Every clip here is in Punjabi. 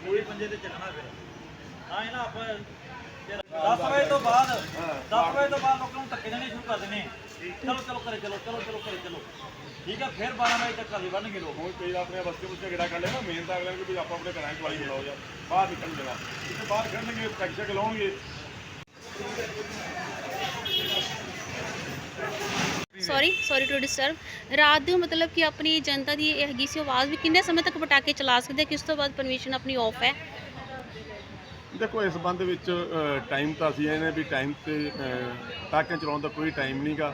ਪੂਰੇ ਪੰਜੇ ਤੇ ਚੱਲਣਾ ਫਿਰ ਹਾਂ ਇਹ ਨਾ ਆਪਾਂ 10 ਵਜੇ ਤੋਂ ਬਾਅਦ 10 ਵਜੇ ਤੋਂ ਬਾਅਦ ਲੋਕਾਂ ਨੂੰ ਧੱਕੇ ਦੇਣੇ ਸ਼ੁਰੂ ਕਰ ਦੇਣੇ। ਚਲੋ ਚਲੋ ਕਰੇ ਚਲੋ ਚਲੋ ਚਲੋ ਕਰੇ ਚਲੋ। ਠੀਕ ਆ ਫਿਰ 12 ਵਜੇ ਤੱਕ ਘਰ ਬਣਨਗੇ ਲੋਕ। ਹੁਣ ਕਈ ਆਪਣੇ ਬਸਤੇ ਬੁਸਤੇ ਗੇੜਾ ਕਰ ਲੈਣਾ ਮੇਨ ਤਾਂ ਅਗਲੇ ਨੂੰ ਵੀ ਆਪਾਂ ਆਪਣੇ ਘਰਾਂ 'ਚ ਵਾਲੀ ਬੁਲਾਓ ਯਾਰ ਬਾਹਰ ਨਿਕਲ ਜਣਾ ਕਿਤੇ ਬਾਹਰ ਖੜਨਗੇ ਟੈਕ ਸ਼ੈਕ ਲਾਉਣਗੇ। ਸੌਰੀ ਸੌਰੀ ਟੂ ਡਿਸਟਰਬ ਰਾਤ ਨੂੰ ਮਤਲਬ ਕਿ ਆਪਣੀ ਜਨਤਾ ਦੀ ਇਹ ਹੈਗੀ ਸੀ ਆਵਾਜ਼ ਵੀ ਕਿੰਨੇ ਸਮੇਂ ਤੱਕ ਪਟਾਕੇ ਚਲਾ ਸਕਦੇ ਆ, ਕਿਸ ਤੋਂ ਬਾਅਦ ਪਰਮਿਸ਼ਨ ਆਪਣੀ ਆਫ ਹੈ? ਦੇਖੋ ਇਸ ਸੰਬੰਧ ਵਿੱਚ ਟਾਈਮ ਤਾਂ ਅਸੀਂ ਇਹਨੇ ਵੀ ਟਾਈਮ ਤੇ ਪਟਾਕੇ ਚਲਾਉਣ ਦਾ ਕੋਈ ਟਾਈਮ ਨਹੀਂਗਾ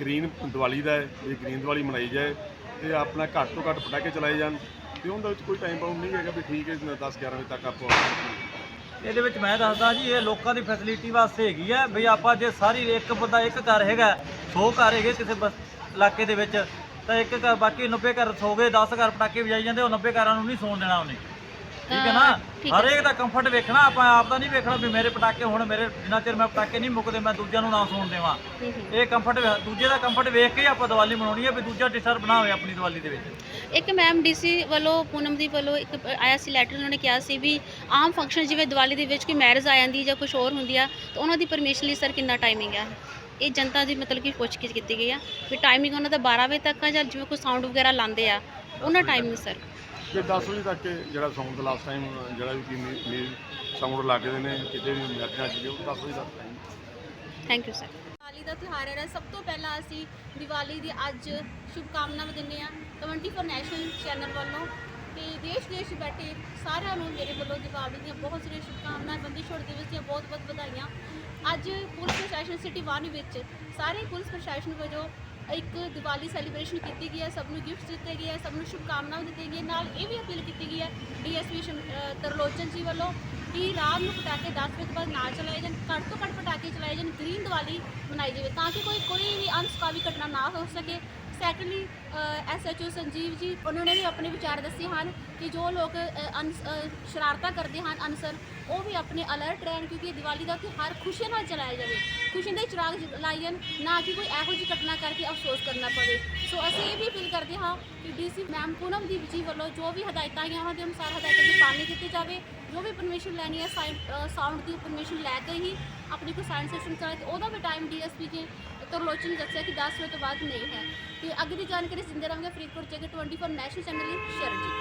ਗ੍ਰੀਨ ਦੀਵਾਲੀ ਦਾ ਹੈ ਵੀ ਗ੍ਰੀਨ ਦੀਵਾਲੀ ਮਨਾਈ ਜਾਏ ਤੇ ਆਪਣਾ ਘੱਟ ਤੋਂ ਘੱਟ ਪਟਾਕੇ ਚਲਾਏ ਜਾਣ। ਤੇ ਉਹਦੇ ਵਿੱਚ ਕੋਈ ਟਾਈਮ ਬਾਉਂਡ ਨਹੀਂ ਹੈਗਾ ਵੀ ਠੀਕ ਹੈ 10 11 ਵਜੇ ਤੱਕ ਆਪਾਂ ਇਹਦੇ ਵਿੱਚ ਮੈਂ ਦੱਸਦਾ ਜੀ ਇਹ ਲੋਕਾਂ ਦੀ ਫੈਸਿਲਿਟੀ ਵਾਸਤੇ ਹੈਗੀ ਹੈ ਵੀ ਆਪਾਂ ਜੇ ਸਾਰੀ ਇੱਕ ਬੰਦਾ ਇੱਕ ਘਰ ਹੈਗਾ 100 ਘਰ ਹੈਗੇ ਕਿਸੇ ਬਸ ਇਲਾਕੇ ਦੇ ਵਿੱਚ ਤਾਂ ਇੱਕ ਘਰ ਬਾਕੀ 90 ਘਰ ਸੋ ਗਏ 10 ਘਰ ਪਟਾਕੇ ਵਜਾਈ ਜਾਂਦੇ ਉਹ 90 ਘਰਾਂ ਨੂੰ ਨਹੀਂ ਸੌਣ ਦੇਣਾ ਉਹਨੇ। ਠੀਕ ਹੈ ਨਾ? ਠੀਕ ਹੈ। ਹਰੇਕ ਦਾ ਕੰਫਰਟ ਵੇਖਣਾ ਆਪਾਂ ਆਪ ਦਾ ਨਹੀਂ ਵੇਖਣਾ ਵੀ ਮੇਰੇ ਪਟਾਕੇ ਹੁਣ ਮੇਰੇ ਜਿੰਨਾ ਚਿਰ ਮੈਂ ਪਟਾਕੇ ਨਹੀਂ ਮੁੱਕਦੇ ਮੈਂ ਦੂਜਿਆਂ ਨੂੰ ਨਾ ਸੌਣ ਦੇਵਾਂ। ਇਹ ਕੰਫਰਟ ਦੂਜੇ ਦਾ ਕੰਫਰਟ ਵੇਖ ਕੇ ਹੀ ਆਪਾਂ ਦੀਵਾਲੀ ਮਨਾਉਣੀ ਹੈ ਵੀ ਦੂਜਾ ਡਿਸਟਰਬ ਨਾ ਹੋਵੇ ਆਪਣੀ ਦੀਵਾਲੀ ਦੇ ਵਿੱਚ। ਇੱਕ ਮੈਮ ਡੀਸੀ ਵੱਲੋਂ ਪੂਨਮ ਦੀ ਵੱਲੋਂ ਇੱਕ ਆਇਆ ਸੀ ਲੈਟਰ ਉਹਨਾਂ ਨੇ ਕਿਹਾ ਸੀ ਵੀ ਆਮ ਫੰਕਸ਼ਨ ਜਿਵੇਂ ਦੀਵਾਲੀ ਦੇ ਵਿੱਚ ਕੋਈ ਮੈਰਿਜ ਆ ਜਾਂਦੀ ਜਾਂ ਕੁਝ ਹੋਰ ਹੁੰਦੀ ਆ ਤਾਂ ਉਹਨਾਂ ਦੀ ਪਰਮਿਸ਼ਨ ਲਈ ਸਰ ਕਿੰਨਾ ਟਾਈਮਿੰਗ ਆ? ਇਹ ਜਨਤਾ ਦੀ ਮਤਲਬ ਕਿ ਪੁੱਛਗਿੱਛ ਕੀਤੀ ਗਈ ਆ ਵੀ ਟਾਈਮਿੰਗ ਉਹਨਾਂ ਦਾ 12 ਵਜੇ ਤੱਕ ਆ ਜਾਂ ਜਿਵੇਂ ਕੋਈ ਸਾਊਂਡ ਵਗੈਰਾ ਲਾਉਂਦੇ ਆ ਉਹਨਾਂ ਟਾਈਮਿੰਗ ਸਰ ਕਿ 10 ਵਜੇ ਤੱਕ ਜਿਹੜਾ ਸਾਊਂਡ ਲਾਸਟ ਟਾਈਮ ਜਿਹੜਾ ਵੀ ਕੀ ਸਾਊਂਡ ਲੱਗਦੇ ਨੇ, ਕਿਤੇ ਵੀ ਮੈਚਾਂ 'ਚ ਜੋ 10 ਵਜੇ ਤੱਕ time thank you sir Diwali ਦਾ ਤਿਉਹਾਰ ਹੈ ਸਭ ਤੋਂ ਪਹਿਲਾਂ ਅਸੀਂ ਦੀਵਾਲੀ ਦੀ ਅੱਜ ਸ਼ੁਭਕਾਮਨਾਵਾਂ ਦਿੰਦੇ ਹਾਂ 24 ਨੈਸ਼ਨਲ ਚੈਨਲ ਵੱਲੋਂ ਤੇ ਦੇਸ਼ ਦੇਸ਼ ਬੈਠੇ ਸਾਰਿਆਂ ਨੂੰ ਮੇਰੇ ਵੱਲੋਂ ਦੀਵਾਲੀ ਦੀਆਂ ਬਹੁਤ ਸਾਰੀਆਂ ਸ਼ੁਭਕਾਮਨਾਵਾਂ, ਬੰਦੀ ਛੋੜ ਦਿਵਸ ਦੀਆਂ ਬਹੁਤ ਬਹੁਤ ਵਧਾਈਆਂ। ਅੱਜ ਪੁਲਿਸ ਪ੍ਰਸ਼ਾਸਨ ਸਿਟੀ 1 ਵਿੱਚ ਸਾਰੇ ਪੁਲਿਸ ਪ੍ਰਸ਼ਾਸਨ ਵਜੋਂ ਇੱਕ ਦੀਵਾਲੀ ਸੈਲੀਬ੍ਰੇਸ਼ਨ ਕੀਤੀ ਗਈ ਹੈ, ਸਭ ਨੂੰ ਗਿਫਟਸ ਦਿੱਤੇ ਗਏ ਹੈ, ਸਭ ਨੂੰ ਸ਼ੁਭਕਾਮਨਾਵਾਂ ਦਿੱਤੀਆਂ ਗਈਆਂ, ਨਾਲ ਇਹ ਵੀ ਅਪੀਲ ਕੀਤੀ ਗਈ ਹੈ ਡੀਐਸਪੀ ਤਰਲੋਚਨ ਜੀ ਵੱਲੋਂ ਕਿ ਰਾਤ ਨੂੰ ਪਟਾਕੇ 10 ਵਜੇ ਤੋਂ ਬਾਅਦ ਨਾ ਚਲਾਏ ਜਾਣ, ਘੱਟ ਤੋਂ ਘੱਟ ਪਟਾਕੇ ਚਲਾਏ ਜਾਣ ਗ੍ਰੀਨ ਦੀਵਾਲੀ ਮਨਾਈ ਜਾਵੇ ਤਾਂ ਕਿ ਕੋਈ ਕੋਈ ਵੀ ਅਨਸਕਾਵੀ ਘਟਨਾ ਨਾ ਹੋ ਸਕੇ। ਸੈਕੰਡਲੀ ਐਸਐਚਓ ਸੰਜੀਵ ਜੀ, ਉਹਨਾਂ ਨੇ ਵੀ ਆਪਣੇ ਵਿਚਾਰ ਦੱਸੇ ਹਨ ਕਿ ਜੋ ਲੋਕ ਅਨਸ- ਸ਼ਰਾਰਤਾਂ ਕਰਦੇ ਹਨ ਅਨਸਰ, ਉਹ ਵੀ ਆਪਣੇ ਅਲਰਟ ਰਹਿਣ ਕਿਉਂਕਿ ਦੀਵਾਲੀ ਦਾ ਤਿਉਹਾਰ ਖੁਸ਼ੀਆਂ ਨਾਲ ਚਲਾਇਆ ਜਾਵੇ। ਖੁਸ਼ੀ ਦੇ ਚਿਰਾਗ ਜ- ਲਾਏ ਜਾਣ, ਨਾ ਕਿ ਕੋਈ ਇਹੋ ਜਿਹੀ ਘਟਨਾ ਕਰਕੇ ਅਫਸੋਸ ਕਰਨਾ ਪਵੇ। ਸੋ ਅਸੀਂ ਇਹ ਵੀ ਅਪੀਲ ਕਰਦੇ ਹਾਂ ਕਿ ਡੀਸੀ ਮੈਮ ਪੂਨਮ ਦੀ ਜੀ ਵੱਲੋਂ ਜੋ ਵੀ ਹਦਾਇਤਾਂ ਆਈਆਂ, ਉਹਨਾਂ ਦੇ ਅਨੁਸਾਰ ਹਦਾਇਤਾਂ ਦੀ ਪਾਲਣਾ ਕੀਤੀ ਜਾਵੇ। ਜੋ ਵੀ ਪਰਮਿਸ਼ਨ ਲੈਣੀ ਹੈ ਸਾਊਂਡ ਦੀ ਪਰਮਿਸ਼ਨ ਲੈ ਕੇ ਹੀ ਆਪਣੀ ਕੋਈ ਸਾਇੰਸ ਸਿਸਟਮ ਚਲਾਏ ਤੇ ਉਹਦਾ ਵੀ ਟਾਈਮ ਡੀਐਸਪੀ ਜੀ ਤਰਲੋਚਨ ਨੇ ਦੱਸਿਆ ਕਿ 10 ਵਜੇ ਤੋਂ ਬਾਅਦ ਨਹੀਂ ਹੈ। ਤੇ ਅੱਗੇ ਦੀ ਜਾਣਕਾਰੀ ਸਿੰਦੇ ਰਹਾਂਗੇ ਫਰੀਦਕੋਟ ਜਗ੍ਹਾ 24 ਨੈਸ਼ਨਲ ਚੈਨਲ ਲਈ ਸ਼ੇਅਰ ਜੀ